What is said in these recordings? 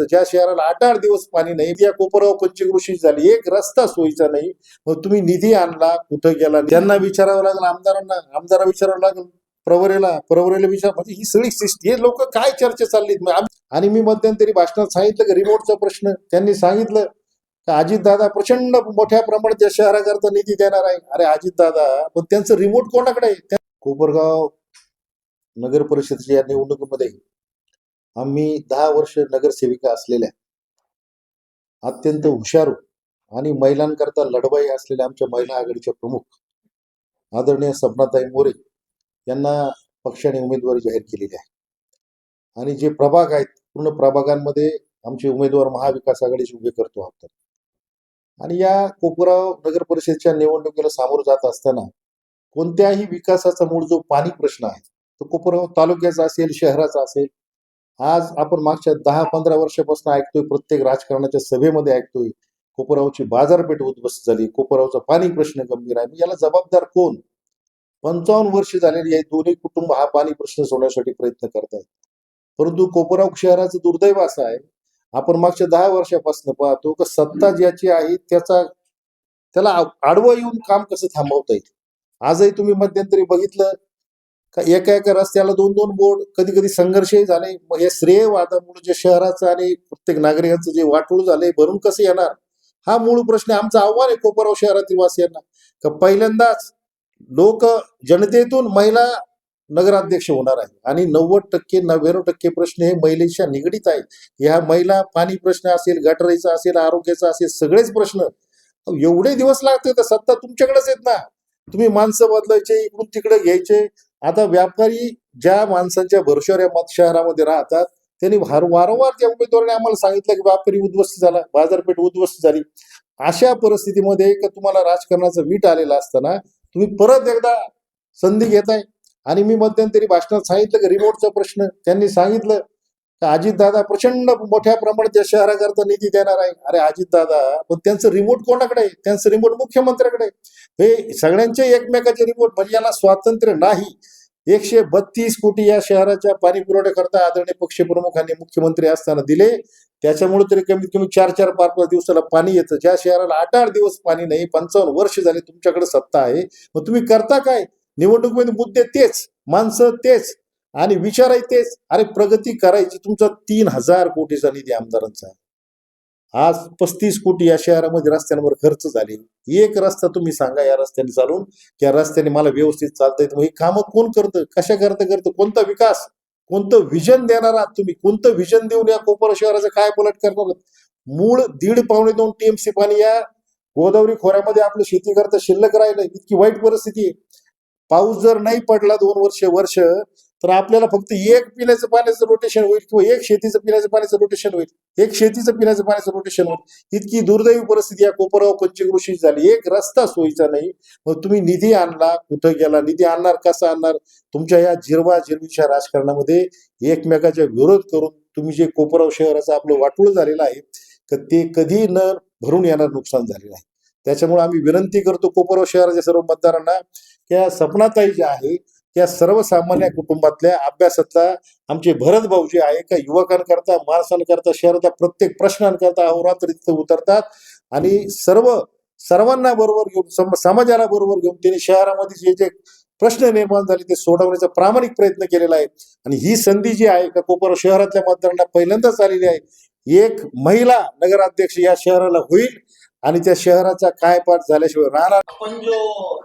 ज्या शहराला आठ आठ दिवस पाणी नाही त्या कोपराव पंचकृषी झाली? एक रस्ता सोयीचा नाही. मग तुम्ही निधी आणला कुठं गेला? त्यांना विचारावं लागेल आमदारांना आमदारा विचारावं लागेल. प्रवरेला प्रवरेला विचार म्हणजे ही सगळी सिस्टी हे लोक काय चर्चा चाललीत? आणि मी मध्यंतरी भाषणात सांगितलं की? रिमोटचा प्रश्न. त्यांनी सांगितलं अजितदादा प्रचंड मोठ्या प्रमाणात त्या शहराकरता निधी देणार आहे. अरे अजितदादा पण त्यांचं रिमोट कोणाकडे आहे? कोपरगाव नगर परिषदेच्या या निवडणुकीमध्ये आम्ही दहा वर्ष नगरसेविका असलेल्या अत्यंत हुशार आणि महिलांकरता लढवाई असलेल्या आमच्या महिला आघाडीच्या प्रमुख आदरणीय सपनाताई मोरे यांना पक्षाने उमेदवारी जाहीर केलेली आहे. आणि जे प्रभाग आहेत पूर्ण प्रभागांमध्ये आमचे उमेदवार महाविकास आघाडीचे उभे करतो आपण आणि या कोपराव नगर परिषदेच्या निवडणुकीला सामोरं जात असताना कोणत्याही विकासाचा मूळ जो पाणी प्रश्न आहे तो कोपराव तालुक्याचा असेल शहराचा असेल आज आपण मागच्या दहा पंधरा वर्षापासून ऐकतोय प्रत्येक राजकारणाच्या सभेमध्ये ऐकतोय. कोपरावची बाजारपेठ उद्ध्वस्त झाली. कोपरावचा पाणी प्रश्न गंभीर आहे. याला जबाबदार कोण? पंचावन्न वर्ष झालेली आहे. दोन्ही कुटुंब हा पाणी प्रश्न सोडण्यासाठी प्रयत्न करत आहेत परंतु कोपराव शहराचं दुर्दैव असं आहे. आपण मागच्या दहा वर्षापासून पाहतो की सत्ता ज्याची आहे त्याचा त्याला आडवं येऊन काम कसं थांबवता येईल? आजही तुम्ही मध्यंतरी बघितलं का एका एका रस्त्याला दोन दोन बोर्ड कधी कधी संघर्षही झाले. मग हे श्रेयवादामुळे जे शहराचं आणि प्रत्येक नागरिकांचं जे वाटोळ झालंय भरून कसं येणार? हा मूळ प्रश्न आमचं आव्हान आहे कोपराव शहरातील वासियांना. का पहिल्यांदाच लोक जनतेतून महिला नगराध्यक्ष होणार आहे आणि नव्वद टक्के नव्याण्णव टक्के प्रश्न हे महिलेच्या निगडीत आहेत. ह्या महिला पाणी प्रश्न असेल गटरीचा असेल आरोग्याचा असेल सगळेच प्रश्न. एवढे दिवस लागते तर सत्ता तुमच्याकडेच येत ना. तुम्ही माणसं बदलायचे इकडून तिकडे घ्यायचे. आता व्यापारी ज्या माणसांच्या भरोश्यावर या मत शहरामध्ये राहतात त्यांनी वारंवार त्या उमेदवाराने आम्हाला सांगितलं की व्यापारी उद्ध्वस्त झाला बाजारपेठ उद्ध्वस्त झाली. अशा परिस्थितीमध्ये का तुम्हाला राजकारणाचा वीट आलेला असताना तुम्ही परत एकदा संधी घेताय? आणि मी मध्यंतरी भाषणात सांगितलं की रिमोटचा प्रश्न त्यांनी सांगितलं की अजितदादा प्रचंड मोठ्या प्रमाणात त्या शहराकरता निधी देणार आहे. अरे अजितदादा पण त्यांचं रिमोट कोणाकडे आहे? त्यांचं रिमोट मुख्यमंत्र्याकडे हे सगळ्यांचे एकमेकाचे रिमोट म्हणजे याला स्वातंत्र्य नाही. एकशे बत्तीस कोटी या शहराच्या पाणी पुरवठ्याकरता आदरणीय पक्षप्रमुखांनी मुख्यमंत्री असताना दिले. त्याच्यामुळे तरी कमीत कमी चार चार पाच पाच दिवसाला पाणी येतं. ज्या शहराला आठ आठ दिवस पाणी नाही पंचावन्न वर्ष झाले तुमच्याकडे सत्ता आहे. मग तुम्ही करता काय? निवडणुकीमध्ये मुद्दे तेच माणसं तेच आणि विचारही तेच. अरे प्रगती करायची तुमचा तीन हजार कोटीचा निधी आमदारांचा आहे. आज पस्तीस कोटी या शहरामध्ये रस्त्यांवर खर्च झाले. एक रस्ता तुम्ही सांगा या रस्त्याने चालून या रस्त्याने मला व्यवस्थित चालता येतं. मग ही कामं कोण करतं? कशा करतं करतं? कोणता विकास? कोणतं विजन देणार? आहात तुम्ही कोणतं विजन देऊन या कोपर शहराचं काय पलट करणार? मूळ दीड पावणे दोन टीएमसी पाणी या गोदावरी खोऱ्यामध्ये आपलं शेती करता शिल्लक राहिलं इतकी वाईट परिस्थिती आहे. पाऊस जर नाही पडला दोन वर्ष वर्ष तर आपल्याला फक्त एक पिण्याचं पाण्याचं रोटेशन होईल किंवा एक शेतीचं पिण्याचं पाण्याचं रोटेशन होईल. एक शेतीचं पिण्याचं पाण्याचं रोटेशन होईल. इतकी दुर्दैवी परिस्थिती या कोपराव पंचकृषी झाली. एक रस्ता सोयीचा नाही. मग तुम्ही निधी आणला कुठं गेला निधी आणणार कसा आणणार? तुमच्या या जिरवा जिरवीच्या राजकारणामध्ये एकमेकाच्या विरोध करून तुम्ही जे कोपराव शहराचं आपलं वाटूळ झालेलं आहे ते कधी न भरून येणार नुकसान झालेलं आहे. त्याच्यामुळे आम्ही विनंती करतो कोपराव शहराच्या सर्व मतदारांना या सपनाताई ज्या आहे त्या सर्वसामान्य कुटुंबातल्या अभ्यासातला आमचे भरत भाऊ जे आहे का युवकांकरता माणसांकरता शहराच्या प्रत्येक प्रश्नांकरता अहोरात्र तिथे उतरतात. आणि सर्व सर्वांना बरोबर घेऊन सम- समाजाला बरोबर घेऊन त्यांनी शहरामध्ये जे जे प्रश्न निर्माण झाले ते सोडवण्याचा प्रामाणिक प्रयत्न केलेला आहे. आणि ही संधी जी आहे का कोपर शहरातल्या मतदारांना पहिल्यांदाच आलेली आहे एक महिला नगराध्यक्ष या शहराला होईल. आणि त्या शहराचा कायपाठ झाल्याशिवाय राहणार आपण जो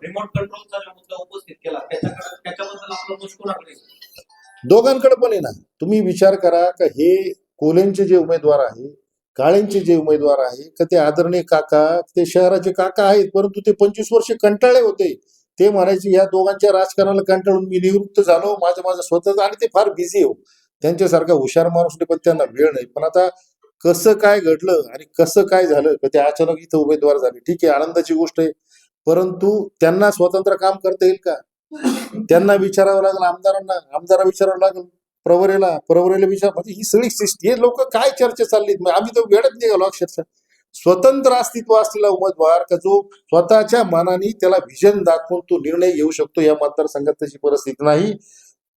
रिमोट कंट्रोलचा जो मुद्दा उपस्थित केला त्याच्याकडे त्याच्याबद्दल आपलं? दोघांकडे पण आहे ना तुम्ही विचार करा का हे कोलेंचे जे उमेदवार आहे काळेंचे जे उमेदवार आहे का ते आदरणीय काका ते शहराचे काका आहेत परंतु ते पंचवीस वर्ष कंटाळले होते. ते म्हणायचे या दोघांच्या राजकारणाला कंटाळून मी निवृत्त झालो माझं माझं स्वतःच आणि ते फार बिझी हो त्यांच्यासारखा हुशार माणूस पण त्यांना वेळ नाही. पण आता कसं काय घडलं आणि कसं काय झालं का ते अचानक इथं उमेदवार झाले. ठीक आहे आनंदाची गोष्ट आहे. परंतु त्यांना स्वतंत्र काम करता येईल का? त्यांना विचारावं लागेल आमदारांना आमदारा विचारावं लागेल प्रवरेला प्रवरेला विचार म्हणजे ही सगळी सिस्टी हे लोक काय चर्चा चालली? मग आम्ही तर वेळच निघालो अक्षरशः. स्वतंत्र अस्तित्व असलेला उमेदवार का जो स्वतःच्या मनाने त्याला व्हिजन दाखवून तो निर्णय घेऊ शकतो या मतदारसंघात तशी परिस्थिती नाही.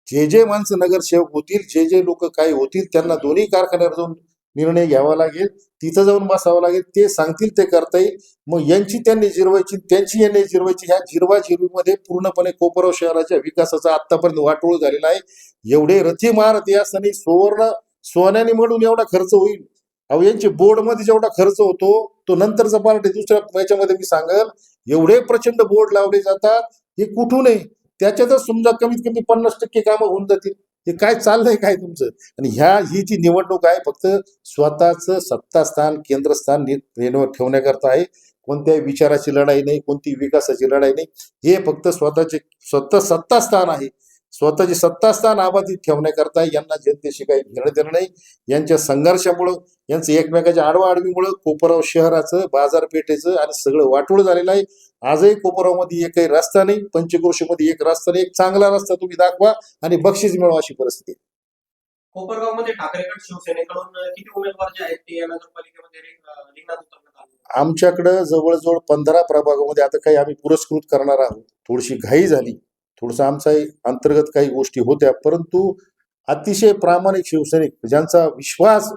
जे जे माणसं नगरसेवक होतील जे जे लोक काही होतील त्यांना दोन्ही कारखान्यावर जाऊन निर्णय घ्यावा लागेल तिथं जाऊन बसावं लागेल ते सांगतील ते करता येईल. मग यांची त्यांनी जिरवायची त्यांची यांनी जिरवायची ह्या जिरवा जिरवीमध्ये पूर्णपणे कोपराव शहराच्या विकासाचा आतापर्यंत वाटोळ झालेला आहे. एवढे रथी महारथी असताना सुवर्ण सोन्याने म्हणून एवढा खर्च होईल. अहो यांचे बोर्डमध्ये जेवढा खर्च होतो तो नंतरचा पार्टी दुसऱ्या याच्यामध्ये मी सांगल. एवढे प्रचंड बोर्ड लावले जातात हे कुठून आहे त्याच्यातच समजा कमीत कमी पन्नास टक्के कामं होऊन जातील. ते काय चाललंय काय तुमचं? आणि ह्या ही जी निवडणूक आहे फक्त स्वतःचं सत्तास्थान केंद्रस्थान रेणवर ठेवण्याकरता आहे. कोणत्याही विचाराची लढाई नाही कोणती विकासाची लढाई नाही. हे फक्त स्वतःचे स्वतः सत्तास्थान आहे. स्वतःचे सत्तास्थान आबाधित ठेवण्याकरता यांना जनतेशी काही घेणं देणं नाही. यांच्या संघर्षामुळं यांचं एकमेकाच्या आडवाआडवीमुळं कोपराव शहराचं बाजारपेठेचं आणि सगळं वाटोळ झालेलं आहे. आजही कोपरावमध्ये एकही रस्ता नाही. पंचक्रोशीमध्ये एक रस्ता नाही. एक चांगला रस्ता तुम्ही दाखवा आणि बक्षीस मिळवा अशी परिस्थिती ठाकरे गट शिवसेनेकडून किती उमेदवार जे आहेत ते नगरपालिकेमध्ये रिंग- अं, रिंगणात उतरण्यात आले? आमच्याकडं जवळजवळ पंधरा प्रभागामध्ये आता काही आम्ही पुरस्कृत करणार आहोत. थोडीशी घाई झाली. थोडंसं आमचा अंतर्गत काही गोष्टी होत्या परंतु अतिशय प्रामाणिक शिवसैनिक ज्यांचा विश्वास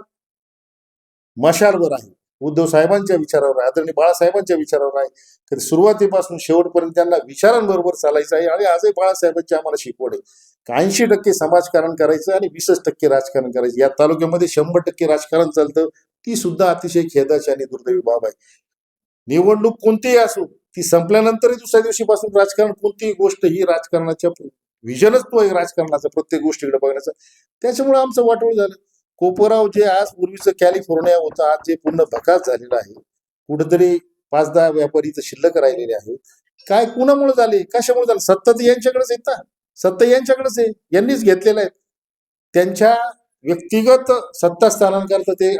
मशालवर आहे उद्धव साहेबांच्या विचारावर आहे आदरणीय बाळासाहेबांच्या विचारावर आहे तर सुरुवातीपासून शेवटपर्यंत त्यांना विचारांबरोबर चालायचं आहे आणि आजही बाळासाहेबांची आम्हाला शिकवण आहे. ऐंशी टक्के समाजकारण करायचं आणि वीसच टक्के राजकारण करायचं. या तालुक्यामध्ये शंभर टक्के राजकारण चालतं ती सुद्धा अतिशय खेदाची आणि दुर्दैवी बाब आहे. निवडणूक कोणतीही असो ती संपल्यानंतरही दुसऱ्या दिवशीपासून राजकारण कोणतीही गोष्ट ही राजकारणाच्या विजनच तो आहे राजकारणाचा प्रत्येक गोष्टीकडे बघण्याचा. त्याच्यामुळे आमचं वाटोळ झालं. कोपराव जे आज पूर्वीचं कॅलिफोर्निया होतं आज जे पूर्ण भकास झालेलं आहे कुठेतरी पाच दहा व्यापारी शिल्लक राहिलेले आहेत काय कुणामुळे झाले? कशामुळे झाले? सत्ता तर यांच्याकडेच आहेत ना? सत्ता यांच्याकडेच आहे. यांनीच घेतलेलं आहे. त्यांच्या व्यक्तिगत सत्ता स्थानांकरता ते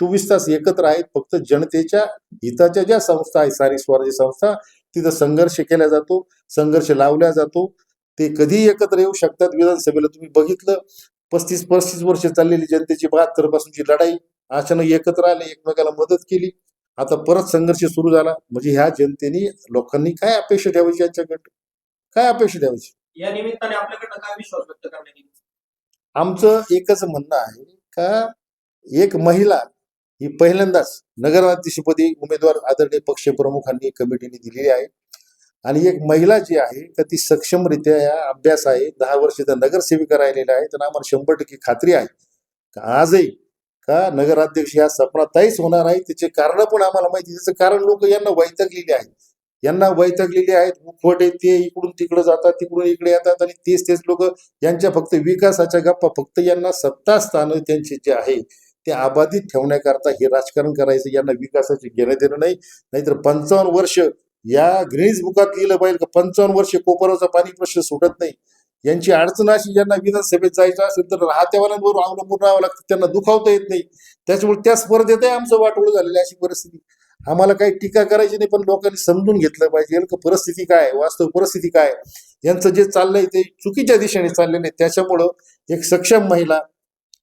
चोवीस तास एकत्र आहेत. फक्त जनतेच्या हिताच्या ज्या संस्था आहेत सारी स्वराज्य संस्था तिथं संघर्ष केला जातो संघर्ष लावला जातो. ते कधीही एकत्र येऊ शकतात. विधानसभेला तुम्ही बघितलं पस्तीस पस्तीस वर्ष चाललेली जनतेची बहात्तर पासूनची लढाई अचानक एकत्र आले एकमेकाला मदत केली. आता परत संघर्ष सुरू झाला. म्हणजे ह्या जनतेने लोकांनी काय अपेक्षा ठेवायची यांच्याकडे काय अपेक्षा ठेवायची? या निमित्ताने आपल्याकडनं काय विश्वास व्यक्त करण्यात आमचं एकच म्हणणं आहे का एक महिला ही पहिल्यांदाच नगराध्यक्षपदी उमेदवार आदरणीय पक्षप्रमुखांनी कमिटीने दिलेली आहे. आणि एक महिला जी आहे का ती सक्षमरित्या या अभ्यास आहे. दहा वर्ष त्या नगरसेविका राहिलेल्या आहे त्यांना आम्हाला शंभर टक्के खात्री आहे. का आजही का नगराध्यक्ष या सपनाताईच होणार आहे? त्याचे कारण पण आम्हाला माहिती त्याचं कारण लोक यांना वैतकलेले आहेत. यांना वैतगलेले आहेत मुखवटे ते इकडून तिकडे जातात तिकडून इकडे येतात आणि तेच तेच लोक यांच्या फक्त विकासाच्या गप्पा फक्त यांना सत्ता स्थान त्यांचे जे आहे ते अबाधित ठेवण्याकरता हे राजकारण करायचं यांना विकासाचे घेणं देणं नाही. नाहीतर पंचावन्न वर्ष या ग्रीज बुकात लिहिलं पाहिजे का? पंचावन्न वर्ष कोपराचा पाणी प्रश्न सुटत नाही. यांची अडचण अशी ज्यांना विधानसभेत जायचं असेल तर राहत्यावाल्यांवर अवलंबून राहावं लागतं त्यांना दुखावता येत नाही. त्याच्यामुळे त्या स्पर्धेतही आमचं वाटोळ झालेलं अशी परिस्थिती. आम्हाला काही टीका करायची नाही पण लोकांनी समजून घेतलं पाहिजे. का परिस्थिती काय वास्तव परिस्थिती काय यांचं जे चाललंय ते चुकीच्या दिशेने चाललेलं आहे. त्याच्यामुळं एक सक्षम महिला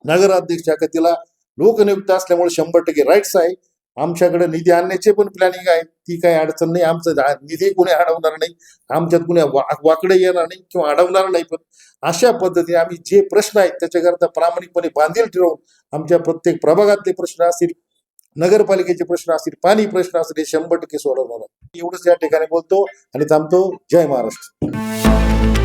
नगराध्यक्ष का तिला लोकनियुक्त असल्यामुळे शंभर टक्के राईट्स आहे. आमच्याकडे निधी आणण्याचे पण प्लॅनिंग आहे. ती काही अडचण नाही. आमचं निधी कुणी अडवणार नाही. आमच्यात कुणी वा- वाकडे येणार नाही किंवा अडवणार नाही. पण अशा पद्धतीने आम्ही जे प्रश्न आहेत त्याच्याकरता प्रामाणिकपणे बांधील ठेवून आमच्या प्रत्येक प्रभागातले प्रश्न असतील. नगरपालिकेचे प्रश्न असतील पाणी प्रश्न असतील हे शंभर टक्के सोडवणार एवढंच या ठिकाणी बोलतो आणि थांबतो. जय महाराष्ट्र.